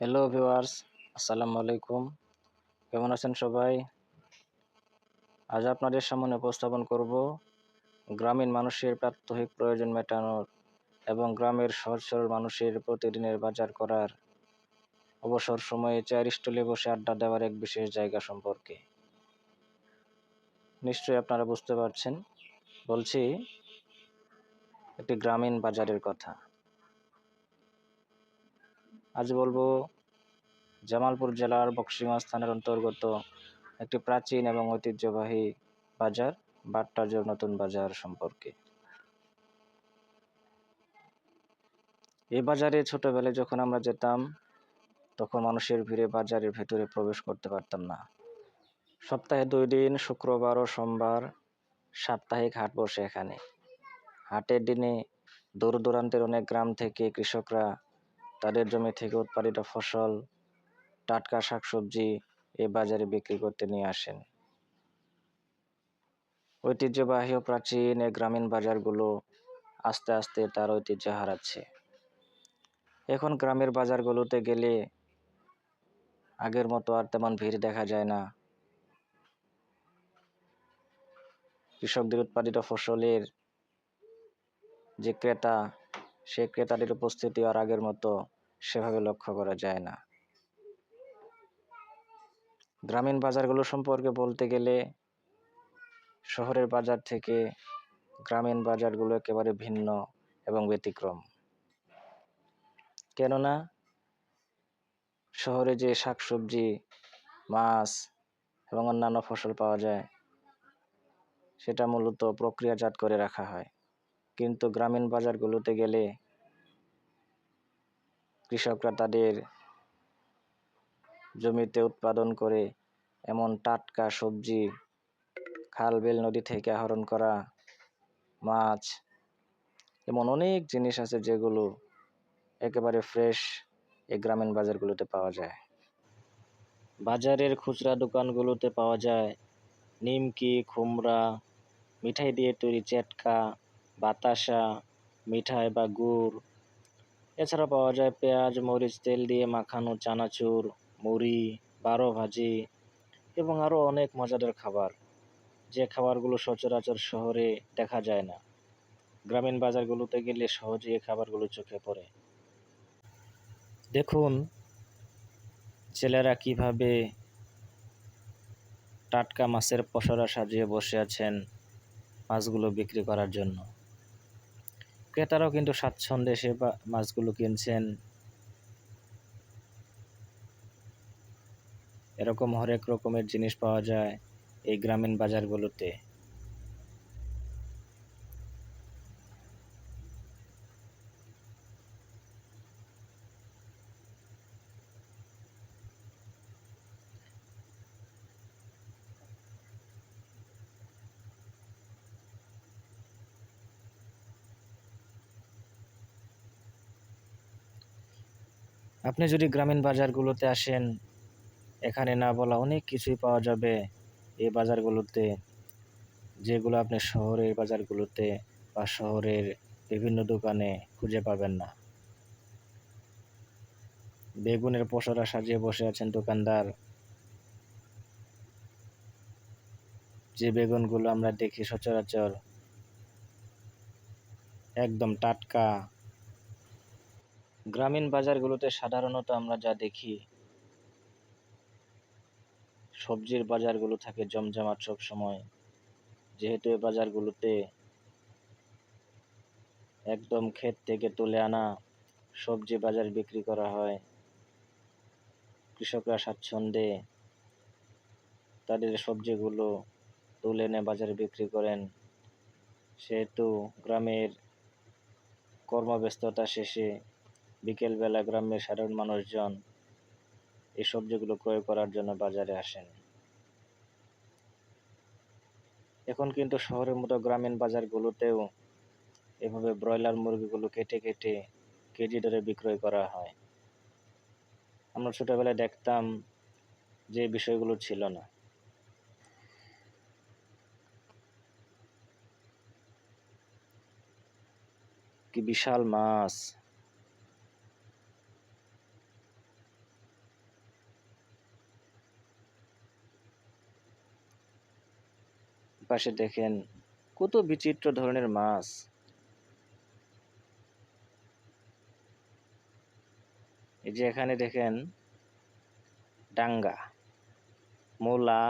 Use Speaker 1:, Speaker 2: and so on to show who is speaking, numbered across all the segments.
Speaker 1: Hello viewers আসসালামু আলাইকুম কেমন আছেন সবাই? আজ আপনাদের সামনে উপস্থাপন করব গ্রামীণ মানুষের প্রাত্যহিক প্রয়োজন মেটানোর এবং গ্রামের সহজ সরল মানুষের প্রতিদিনের বাজার করার অবসর সময়ে চেয়ার স্টলে বসে আড্ডা দেওয়ার এক বিশেষ জায়গা সম্পর্কে। নিশ্চয়ই আপনারা বুঝতে পারছেন। বলছি, একটি গ্রামীণ বাজারের কথা। আজ বলব, জামালপুর জেলার বক্সিমাস থানার অন্তর্গত একটি প্রাচীন এবং ঐতিহ্যবাহী বাজার বাট্টাজোর নতুন বাজার সম্পর্কে। এই বাজারে ছোটবেলায় যখন আমরা যেতাম, তখন মানুষের ভিড়ে বাজারের ভেতরে প্রবেশ করতে পারতাম না। সপ্তাহে দুই দিন, শুক্রবার ও সোমবার সাপ্তাহিক হাট বসে এখানে। হাটের দিনে দূর দূরান্তের অনেক গ্রাম থেকে কৃষকরা তাদের জমি থেকে উৎপাদিত ফসল, টাটকা শাকসবজি এ বাজারে বিক্রি করতে নিয়ে আসেন। ঐতিহ্যবাহী ও প্রাচীন এই গ্রামীণ বাজারগুলো আস্তে আস্তে তার ঐতিহ্য হারাচ্ছে। এখন গ্রামের বাজারগুলোতে গেলে আগের মতো আর তেমন ভিড় দেখা যায় না। কৃষকদের উৎপাদিত ফসলের যে ক্রেতা সে ক্রেতাদের উপস্থিতি আর আগের মতো সেভাবে লক্ষ্য করা যায় না। গ্রামীণ বাজারগুলো সম্পর্কে বলতে গেলে শহরের বাজার থেকে গ্রামীণ বাজারগুলো একেবারে ভিন্ন এবং ব্যতিক্রম। কেননা শহরে যে শাকসবজি, মাছ এবং অন্যান্য ফসল পাওয়া যায়, সেটা মূলত প্রক্রিয়াজাত করে রাখা হয়। কিন্তু গ্রামীণ বাজারগুলোতে গেলে কৃষকরা তাদের জমিতে উৎপাদন করে এমন টাটকা সবজি, খাল, বিল নদী থেকে আহরণ করা মাছ, এমন অনেক জিনিস আছে যেগুলো একেবারে ফ্রেশ এই গ্রামীণ বাজারগুলোতে পাওয়া যায়। বাজারের খুচরা দোকানগুলোতে পাওয়া যায়। নিমকি খুমরা মিঠাই দিয়ে তৈরি চেটকা বাতাসা, মিঠাই বা গুড়। এছাড়া পাওয়া যায় পেঁয়াজ, মরিচ, তেল দিয়ে মাখানো চানাচুর, মুড়ি, বারো ভাজি এবং আরও অনেক মজাদার খাবার। যে খাবারগুলো সচরাচর শহরে দেখা যায় না। গ্রামীণ বাজারগুলোতে গেলে সহজেই এই খাবারগুলো চোখে পড়ে। দেখুন, ছেলেরা কীভাবে টাটকা মাছের পসরা সাজিয়ে বসে আছেন মাছগুলো বিক্রি করার জন্য। ক্রেতারাও কিন্তু স্বাচ্ছন্দ্যে সে মাছগুলো কিনছেন। এরকম হরেক রকমের জিনিস পাওয়া যায় এই গ্রামীণ বাজারগুলোতে। আপনি যদি গ্রামীণ বাজারগুলোতে আসেন, এখানে না বলা অনেক কিছুই পাওয়া যাবে এই বাজারগুলোতে। যেগুলো আপনি শহরের বাজারগুলোতে বা শহরের বিভিন্ন দোকানে খুঁজে পাবেন না। বেগুনের পসরা সাজিয়ে বসে আছেন দোকানদার। যে বেগুনগুলো আমরা দেখি সচরাচর একদম টাটকা গ্রামীণ বাজারগুলোতে সাধারণত আমরা যা দেখি, সবজির বাজারগুলো থাকে জমজমাট সব সময়। যেহেতু এই বাজারগুলোতে একদম ক্ষেত থেকে তুলে আনা সবজি বাজার বিক্রি করা হয়, কৃষকরা স্বাচ্ছন্দ্যে তাদের সবজিগুলো তুলে এনে বাজারে বিক্রি করেন। সেহেতু গ্রামের কর্মব্যস্ততা শেষে বিকেলবেলা গ্রামের সাধারণ মানুষজন এই সবজিগুলো ক্রয় করার জন্য বাজারে আসেন। এখন কিন্তু শহরের মতো গ্রামীণ বাজারগুলোতেও এভাবে ব্রয়লার মুরগিগুলো কেটে কেটে কেজি দরে বিক্রয় করা হয়। আমরা ছোটোবেলায় দেখতাম যে বিষয়গুলো ছিল না। কি বিশাল মাছ পাশে দেখেন কত বিচিত্র ধরনের মাছ। এই যে এখানে দেখেন ডাঙ্গা, মূলা,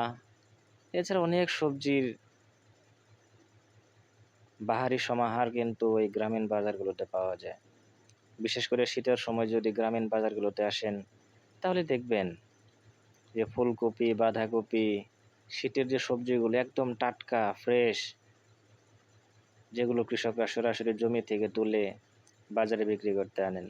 Speaker 1: এছাড়া অনেক সবজির বাহারি সমাহার কিন্তু ওই গ্রামীণ বাজারগুলোতে পাওয়া যায়। বিশেষ করে শীতের সময় যদি গ্রামীণ বাজারগুলোতে আসেন, তাহলে দেখবেন যে ফুলকপি, বাঁধাকপি শীতের যে সবজিগুলো একদম টাটকা ফ্রেশ যেগুলো কৃষকরা সরাসরি জমি থেকে তুলে বাজারে বিক্রি করতে আনেন।